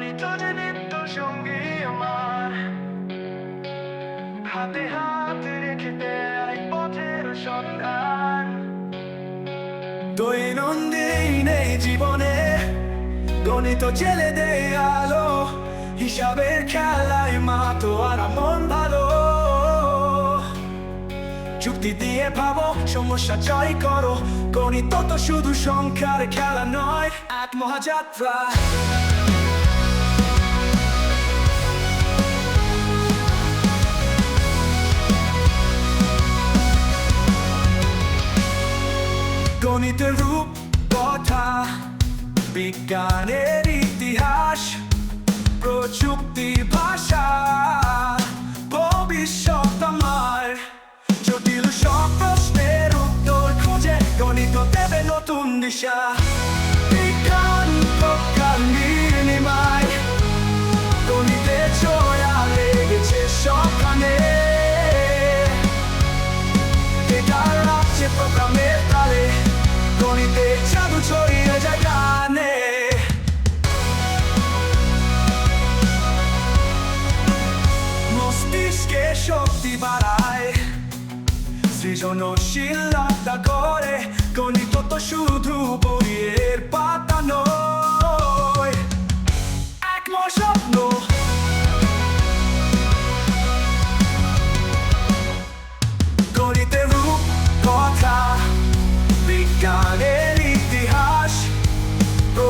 গণিত যে নিত্য সঙ্গী আমার। হাতে হাতে রেখে দেয় পথের সন্ধান। দৈনন্দিন এই জীবনে গণিত জেলে দেয় আলো, হিসাবের খেলায় মা তো আর মন ভালো। যুক্তি দিয়ে ভাবো, সমস্যা জয় করো। গণিত তো শুধু সংখ্যার খেলা নয়, এক মহাযাত্রা। গণিতের রূপ কথা বিজ্ঞানের ইতিহাস, প্রযুক্তি, ভাষা, ভবিষ্যৎ আমার। জটিল সব প্রশ্নের উত্তর খুঁজে গণিত দেবে নতুন দিশা। বিজ্ঞান প্রকার নির্ণিমায় গণিতে সবখানে। এটা রাখছে প্রোগ্রামের তালে গণিতে জাদু ছড়িয়ে যায় গানে। মস্তিষ্কে শক্তি বাড়ায় সৃজনশীলতা করে গণিত তো শুধু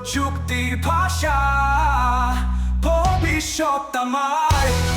প্রযুক্তি ভাষা ভবিষ্যৎ আমার